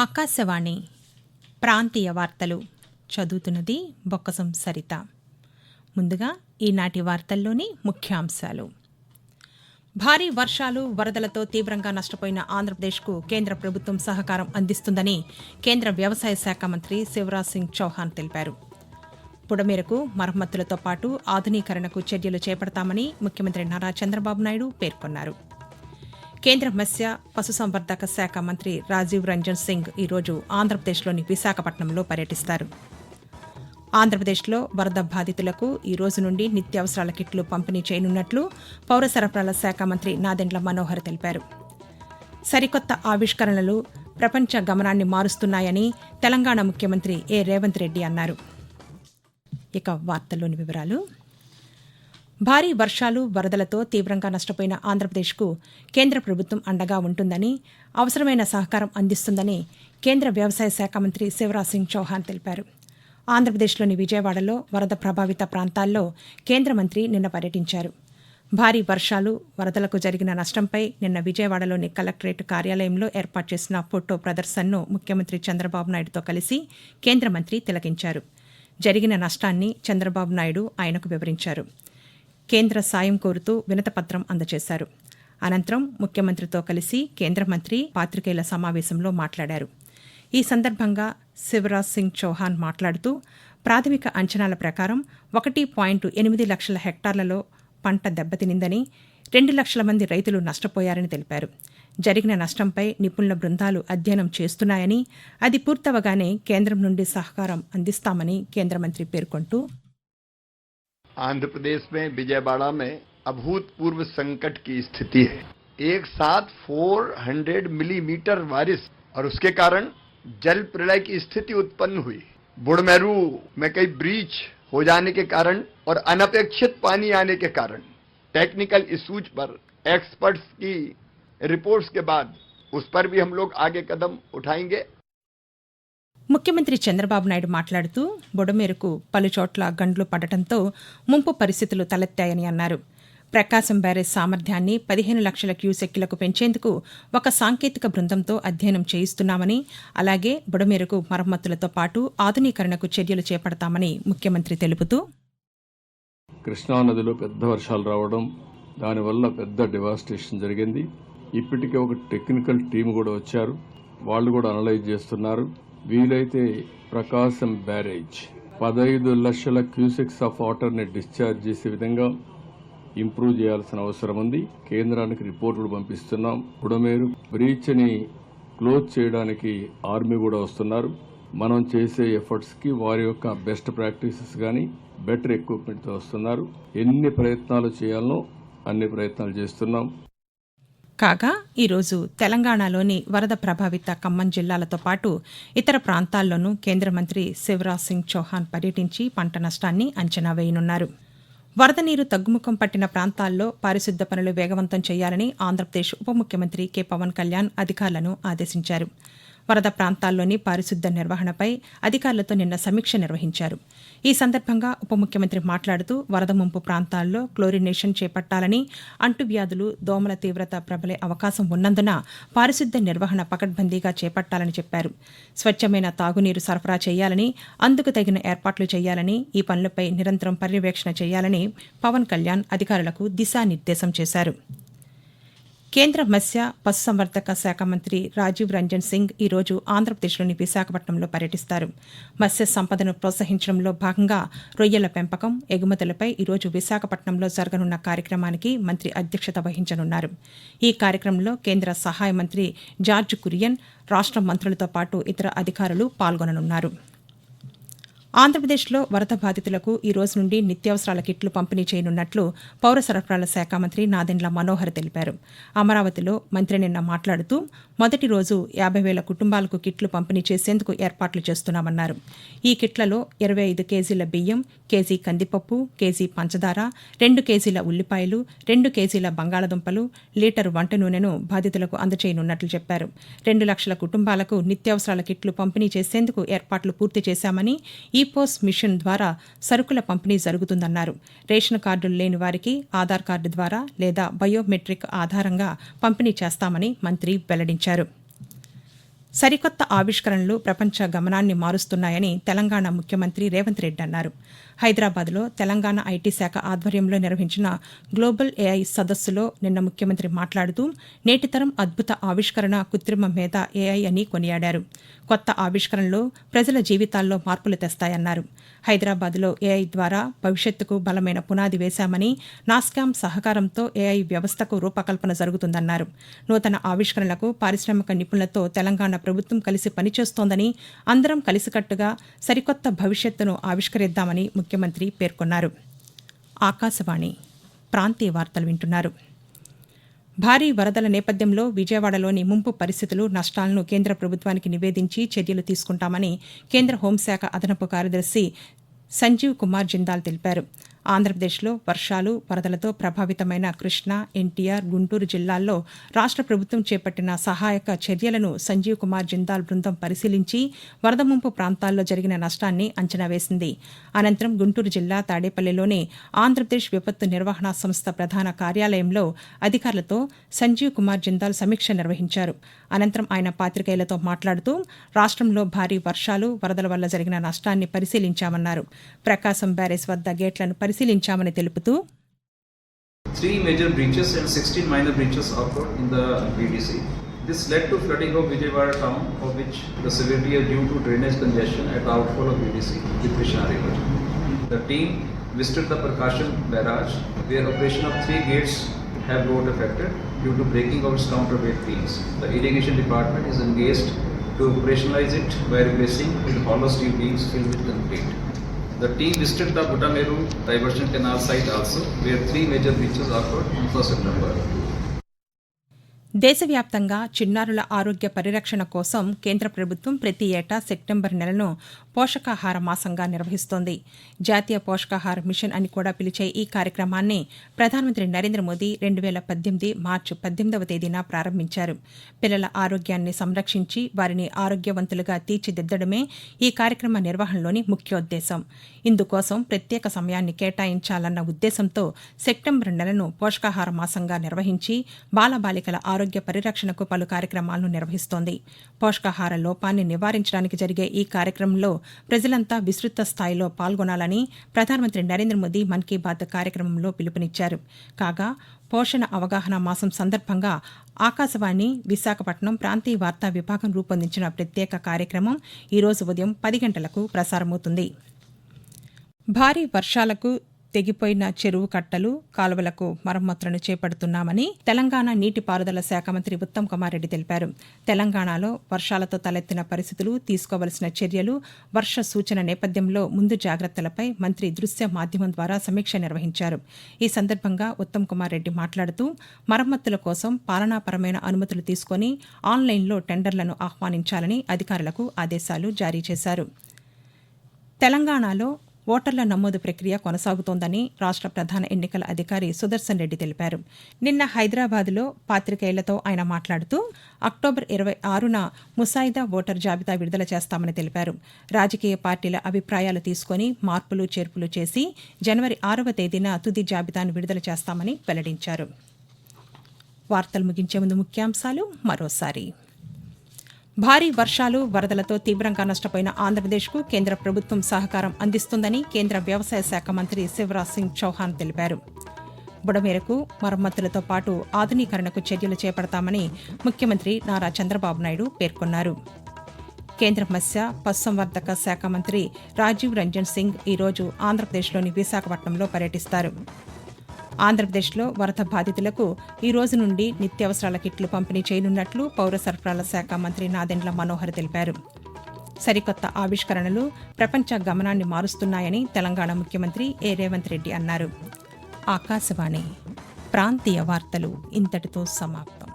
ఆకాశవాణి ప్రాంతీయ వార్తలు చదువుతున్నది బొక్కసం సరిత. ముందుగా ఈనాటి వార్తల్లోని ముఖ్యాంశాలు. భారీ వర్షాలు వరదలతో తీవ్రంగా నష్టపోయిన ఆంధ్రప్రదేశ్కు కేంద్ర ప్రభుత్వం సహకారం అందిస్తుందని కేంద్ర వ్యవసాయ శాఖ మంత్రి శివరాజ్ సింగ్ చౌహాన్ తెలిపారు. పుడమేరకు మరమ్మతులతో పాటు ఆధునీకరణకు చర్యలు చేపడతామని ముఖ్యమంత్రి నారా చంద్రబాబు నాయుడు పేర్కొన్నారు. కేంద్ర మత్స్య పశుసంవర్ధక శాఖ మంత్రి రాజీవ్ రంజన్ సింగ్ ఈరోజు ఆంధ్రప్రదేశ్లోని విశాఖపట్నంలో పర్యటిస్తారు. ఆంధ్రప్రదేశ్లో వరద బాధితులకు ఈ రోజు నుండి నిత్యావసరాల కిట్లు పంపిణీ చేయనున్నట్లు పౌర సరఫరాల శాఖ మంత్రి నాదెండ్ల మనోహర్ తెలిపారు. సరికొత్త ఆవిష్కరణలు ప్రపంచ గమనాన్ని మారుస్తున్నాయని తెలంగాణ ముఖ్యమంత్రి ఏ రేవంత్ రెడ్డి అన్నారు. ఇక వార్తల్లోని వివరాలు. భారీ వర్షాలు వరదలతో తీవ్రంగా నష్టపోయిన ఆంధ్రప్రదేశ్కు కేంద్ర ప్రభుత్వం అండగా ఉంటుందని అవసరమైన సహకారం అందిస్తుందని కేంద్ర వ్యవసాయ శాఖ మంత్రి శివరాజ్ సింగ్ చౌహాన్ తెలిపారు. ఆంధ్రప్రదేశ్లోని విజయవాడలో వరద ప్రభావిత ప్రాంతాల్లో కేంద్ర మంత్రి నిన్న పర్యటించారు. భారీ వర్షాలు వరదలకు జరిగిన నష్టంపై నిన్న విజయవాడలోని కలెక్టరేట్ కార్యాలయంలో ఏర్పాటు చేసిన ఫోటో ప్రదర్శనను ముఖ్యమంత్రి చంద్రబాబు నాయుడుతో కలిసి కేంద్ర మంత్రి తిలకించారు. జరిగిన నష్టాన్ని చంద్రబాబు నాయుడు ఆయనకు వివరించారు. కేంద్ర సాయం కోరుతూ వినతపత్రం అందజేశారు. అనంతరం ముఖ్యమంత్రితో కలిసి కేంద్ర మంత్రి పాత్రికేయుల సమావేశంలో మాట్లాడారు. ఈ సందర్భంగా శివరాజ్ సింగ్ చౌహాన్ మాట్లాడుతూ ప్రాథమిక అంచనాల ప్రకారం ఒకటి పాయింట్ ఎనిమిది లక్షల హెక్టార్లలో పంట దెబ్బతినిందని రెండు లక్షల మంది రైతులు నష్టపోయారని తెలిపారు. జరిగిన నష్టంపై నిపుణుల బృందాలు అధ్యయనం చేస్తున్నాయని అది పూర్తవగానే కేంద్రం నుండి సహకారం అందిస్తామని కేంద్ర మంత్రి పేర్కొంటూ आंध्र प्रदेश में, विजयवाड़ा में अभूतपूर्व संकट की स्थिति है। एक साथ 400 मिलीमीटर बारिश और उसके कारण जल प्रलय की स्थिति उत्पन्न हुई। बुड़मेरू में कई ब्रीच हो जाने के कारण और अनपेक्षित पानी आने के कारण। टेक्निकल इश्यूज़ पर एक्सपर्ट्स की रिपोर्ट्स के बाद उस पर भी हम लोग आगे कदम उठाएँगे। ముఖ్యమంత్రి చంద్రబాబు నాయుడు మాట్లాడుతూ బుడమేరకు పలుచోట్ల గండ్లు పడటంతో ముంపు పరిస్థితులు తలెత్తాయని అన్నారు. ప్రకాశం బ్యారేజ్ సామర్థ్యాన్ని పదిహేను లక్షల క్యూసెక్కులకు పెంచేందుకు ఒక సాంకేతిక బృందంతో అధ్యయనం చేయిస్తున్నామని అలాగే బుడమేరకు మరమ్మతులతో పాటు ఆధునీకరణకు చర్యలు చేపడతామని ముఖ్యమంత్రి తెలుపుతూ కృష్ణానదిలో పెద్ద వర్షాలు రావడం దానివల్ల పెద్ద డివాస్టేషన్ జరిగింది. ఇప్పటికే ఒక టెక్నికల్ టీం కూడా వచ్చారు. వాళ్ళు కూడా అనలైజ్ చేస్తున్నారు. వీలైతే ప్రకాశం బ్యారేజ్. పదహైదు లక్షల క్యూసెక్స్ ఆఫ్ వాటర్ని డిశ్చార్జ్ చేసే విధంగా ఇంప్రూవ్ చేయాల్సిన అవసరం ఉంది. కేంద్రానికి రిపోర్టులు పంపిస్తున్నాం. బుడమేరు బ్రీచ్ని క్లోజ్ చేయడానికి ఆర్మీ కూడా వస్తున్నారు. మనం చేసే ఎఫర్ట్స్కి వారి యొక్క బెస్ట్ ప్రాక్టీసెస్ కానీ బెటర్ ఎక్విప్మెంట్తో వస్తున్నారు. ఎన్ని ప్రయత్నాలు చేయాలనో అన్ని ప్రయత్నాలు చేస్తున్నాం. కాగా ఈరోజు తెలంగాణలోని వరద ప్రభావిత ఖమ్మం జిల్లాలతో పాటు ఇతర ప్రాంతాల్లోనూ కేంద్ర మంత్రి శివరాజ్ సింగ్ చౌహాన్ పర్యటించి పంట నష్టాన్ని అంచనా వేయనున్నారు. వరద నీరు తగ్గుముఖం పట్టిన ప్రాంతాల్లో పారిశుద్ధ్య పనులు వేగవంతం చేయాలని ఆంధ్రప్రదేశ్ ఉప ముఖ్యమంత్రి కె పవన్ కళ్యాణ్ అధికారులను ఆదేశించారు. వరద ప్రాంతాల్లోని పారిశుద్ధ్య నిర్వహణపై అధికారులతో నిన్న సమీక్ష నిర్వహించారు. ఈ సందర్భంగా ఉప ముఖ్యమంత్రి మాట్లాడుతూ వరద ముంపు ప్రాంతాల్లో క్లోరినేషన్ చేపట్టాలని అంటువ్యాధులు దోమల తీవ్రత ప్రబలే అవకాశం ఉన్నందున పారిశుద్ధ్య నిర్వహణ పకడ్బందీగా చేపట్టాలని చెప్పారు. స్వచ్ఛమైన తాగునీరు సరఫరా చేయాలని అందుకు తగిన ఏర్పాట్లు చేయాలని ఈ పనులపై నిరంతరం పర్యవేక్షణ చేయాలని పవన్ కళ్యాణ్ అధికారులకు దిశానిర్దేశం చేశారు. కేంద్ర మత్స్య పశుసంవర్ధక శాఖ మంత్రి రాజీవ్ రంజన్ సింగ్ ఈరోజు ఆంధ్రప్రదేశ్లోని విశాఖపట్నంలో పర్యటిస్తారు. మత్స్య సంపదను ప్రోత్సహించడంలో భాగంగా రొయ్యల పెంపకం ఎగుమతులపై ఈరోజు విశాఖపట్నంలో జరగనున్న కార్యక్రమానికి మంత్రి అధ్యక్షత వహించనున్నారు. ఈ కార్యక్రమంలో కేంద్ర సహాయ మంత్రి జార్జ్ కురియన్ రాష్ట మంత్రులతో పాటు ఇతర అధికారులు పాల్గొననున్నారు. ఆంధ్రప్రదేశ్లో వరద బాధితులకు ఈ రోజు నుండి నిత్యావసరాల కిట్లు పంపిణీ చేయనున్నట్లు పౌర సరఫరాల శాఖ మంత్రి నాదెండ్ల మనోహర్ తెలిపారు. అమరావతిలో మంత్రి నిన్న మాట్లాడుతూ మొదటి రోజు యాభై వేల కుటుంబాలకు కిట్లు పంపిణీ చేసేందుకు ఏర్పాట్లు చేస్తున్నామన్నారు. ఈ కిట్లలో ఇరవై ఐదు కేజీల బియ్యం కేజీ కందిపప్పు కేజీ పంచదార రెండు కేజీల ఉల్లిపాయలు రెండు కేజీల బంగాళదుంపలు లీటరు వంట నూనెను బాధితులకు అందజేయనున్నట్లు చెప్పారు. రెండు లక్షల కుటుంబాలకు నిత్యావసరాల కిట్లు పంపిణీ చేసేందుకు ఏర్పాట్లు పూర్తి చేశామని ఈ పోస్ మిషన్ ద్వారా సరుకుల పంపిణీ జరుగుతుందన్నారు. రేషన్ కార్డులు లేని వారికి ఆధార్ కార్డు ద్వారా లేదా బయోమెట్రిక్ ఆధారంగా పంపిణీ చేస్తామని మంత్రి వెల్లడించారు. సరికొత్త ఆవిష్కరణలు ప్రపంచ గమనాన్ని మారుస్తున్నాయని తెలంగాణ ముఖ్యమంత్రి రేవంత్ రెడ్డి అన్నారు. హైదరాబాద్లో తెలంగాణ ఐటీ శాఖ ఆధ్వర్యంలో నిర్వహించిన గ్లోబల్ ఏఐ సదస్సులో నిన్న ముఖ్యమంత్రి మాట్లాడుతూ నేటితరం అద్భుత ఆవిష్కరణ కృత్రిమ మేధ ఏఐ అని కొనియాడారు. కొత్త ఆవిష్కరణలు ప్రజల జీవితాల్లో మార్పులు తెస్తాయన్నారు. హైదరాబాద్లో ఏఐ ద్వారా భవిష్యత్తుకు బలమైన పునాది వేశామని నాస్కామ్ సహకారంతో ఏఐ వ్యవస్థకు రూపకల్పన జరుగుతుందన్నారు. నూతన ఆవిష్కరణలకు పారిశ్రామిక నిపుణులతో తెలంగాణ ప్రభుత్వం కలిసి పనిచేస్తోందని అందరం కలిసికట్టుగా సరికొత్త భవిష్యత్తును ఆవిష్కరిద్దామని ముఖ్యమంత్రి పేర్కొన్నారు. ఆకాశవాణి ప్రాంతీయ వార్తలు వింటున్నారు. భారీ వరదల నేపథ్యంలో విజయవాడలోని ముంపు పరిస్థితులు నష్టాలను కేంద్ర ప్రభుత్వానికి నివేదించి చర్యలు తీసుకుంటామని కేంద్ర హోంశాఖ అదనపు కార్యదర్శి సంజీవ్ కుమార్ జిందాల్ తెలిపారు. ఆంధ్రప్రదేశ్లో వర్షాలు వరదలతో ప్రభావితమైన కృష్ణా ఎన్టీఆర్ గుంటూరు జిల్లాల్లో రాష్ట్ర ప్రభుత్వం చేపట్టిన సహాయక చర్యలను సంజీవ్ కుమార్ జిందాల్ బృందం పరిశీలించి వరద ముంపు ప్రాంతాల్లో జరిగిన నష్టాన్ని అంచనా వేసింది. అనంతరం గుంటూరు జిల్లా తాడేపల్లిలోని ఆంధ్రప్రదేశ్ విపత్తు నిర్వహణ సంస్థ ప్రధాన కార్యాలయంలో అధికారులతో సంజీవ్ కుమార్ జిందాల్ సమీక్ష నిర్వహించారు. అనంతరం ఆయన పాతికేయులతో మాట్లాడుతూ రాష్ట్రంలో భారీ వర్షాలు వరదల వల్ల జరిగిన నష్టాన్ని పరిశీలించామన్నారు. ప్రకాశం బ్యారేజ్ వద్ద గేట్లను పరిశీలించామని తెలుపుతూ Three major breaches and 16 minor breaches occurred in the BDC. This led to flooding of Vijayawada town, of which the severity is due to drainage congestion at the outfall of BDC with Krishna River. The team visited the Prakasham barrage, where operation of three gates have got affected due to breaking of its counterweight beams. The irrigation department is engaged to operationalize it by replacing with hollow steel beams filled with concrete. The team visited the Butameru diversion canal site also, where three major breaches occurred on 1st September. దేశవ్యాప్తంగా చిన్నారుల ఆరోగ్య పరిరక్షణ కోసం కేంద్ర ప్రభుత్వం ప్రతి ఏటా September నెలను పోషకాహార మాసంగా నిర్వహిస్తోంది. జాతీయ పోషకాహార మిషన్ అని కూడా పిలిచే ఈ కార్యక్రమాన్ని ప్రధానమంత్రి నరేంద్ర మోదీ రెండు వేల పద్దెనిమిది మార్చి పద్దెనిమిదవ తేదీన ప్రారంభించారు. పిల్లల ఆరోగ్యాన్ని సంరక్షించి వారిని ఆరోగ్యవంతులుగా తీర్చిదిద్దడమే ఈ కార్యక్రమ నిర్వహణలోని ముఖ్యోద్దేశం. ఇందుకోసం ప్రత్యేక సమయాన్ని కేటాయించాలన్న ఉద్దేశంతో సెప్టెంబర్ నెలను పోషకాహార మాసంగా నిర్వహించి బాలబాలికల ఆరోగ్య పరిరక్షణకు పలు కార్యక్రమాలను నిర్వహిస్తోంది. పోషకాహార లోపాన్ని నివారించడానికి జరిగే ఈ కార్యక్రమంలో ప్రజలంతా విస్తృత స్థాయిలో పాల్గొనాలని ప్రధానమంత్రి నరేంద్ర మోదీ మన్ కీ బాత్ కార్యక్రమంలో పిలుపునిచ్చారు. కాగా పోషణ అవగాహన మాసం సందర్భంగా ఆకాశవాణి విశాఖపట్నం ప్రాంతీయ వార్తా విభాగం రూపొందించిన ప్రత్యేక కార్యక్రమం ఈరోజు ఉదయం పది గంటలకు ప్రసారమవుతుంది. భారీ వర్షాలకు తెగిపోయిన చెరువు కట్టలు కాలువలకు మరమ్మతులను చేపడుతున్నామని తెలంగాణ నీటిపారుదల శాఖ మంత్రి ఉత్తమ్ కుమార్ రెడ్డి తెలిపారు. తెలంగాణలో వర్షాలతో తలెత్తిన పరిస్థితులు తీసుకోవలసిన చర్యలు వర్ష సూచన నేపథ్యంలో ముందు జాగ్రత్తలపై మంత్రి దృశ్య మాధ్యమం ద్వారా సమీక్ష నిర్వహించారు. ఈ సందర్భంగా ఉత్తమ్ కుమార్ రెడ్డి మాట్లాడుతూ మరమ్మతుల కోసం పాలనాపరమైన అనుమతులు తీసుకుని ఆన్లైన్లో టెండర్లను ఆహ్వానించాలని అధికారులకు ఆదేశాలు జారీ చేశారు. తెలంగాణలో ఓటర్ల నమోదు ప్రక్రియ కొనసాగుతోందని రాష్ట్ర ప్రధాన ఎన్నికల అధికారి సుదర్శన్ రెడ్డి తెలిపారు. నిన్న హైదరాబాద్లో పాతికేయులతో ఆయన మాట్లాడుతూ అక్టోబర్ ఇరవై ఆరున ముసాయిదా ఓటర్ జాబితా విడుదల చేస్తామని తెలిపారు. రాజకీయ పార్టీల అభిప్రాయాలు తీసుకుని మార్పులు చేర్పులు చేసి జనవరి ఆరవ తేదీన తుది జాబితాను విడుదల చేస్తామని వెల్లడించారు. వార్తలు ముగించే ముందు ముఖ్యాంశాలు మరోసారి. భారీ వర్షాలు వరదలతో తీవ్రంగా నష్టపోయిన ఆంధ్రప్రదేశ్కు కేంద్ర ప్రభుత్వం సహకారం అందిస్తుందని కేంద్ర వ్యవసాయ శాఖ మంత్రి శివరాజ్ సింగ్ చౌహాన్ తెలిపారు. బుడమేరకు మరమ్మతులతో పాటు ఆధునీకరణకు చర్యలు చేపడతామని ముఖ్యమంత్రి నారా చంద్రబాబు నాయుడు పేర్కొన్నారు. కేంద్ర మత్స్య పశుసంవర్ధక శాఖ మంత్రి రాజీవ్ రంజన్ సింగ్ ఈరోజు ఆంధ్రప్రదేశ్లోని విశాఖపట్నంలో పర్యటిస్తారు. ఆంధ్రప్రదేశ్లో వరద బాధితులకు ఈ రోజు నుండి నిత్యావసరాల కిట్లు పంపిణీ చేయనున్నట్లు పౌర సరఫరాల శాఖ మంత్రి నాదెండ్ల మనోహర్ తెలిపారు. సరికొత్త ఆవిష్కరణలు ప్రపంచ గమనాన్ని మారుస్తున్నాయని తెలంగాణ ముఖ్యమంత్రి ఏ. రేవంత్ రెడ్డి అన్నారు. ఆకాశవాణి ప్రాంతీయ వార్తలు ఇంతటితో సమాప్తం.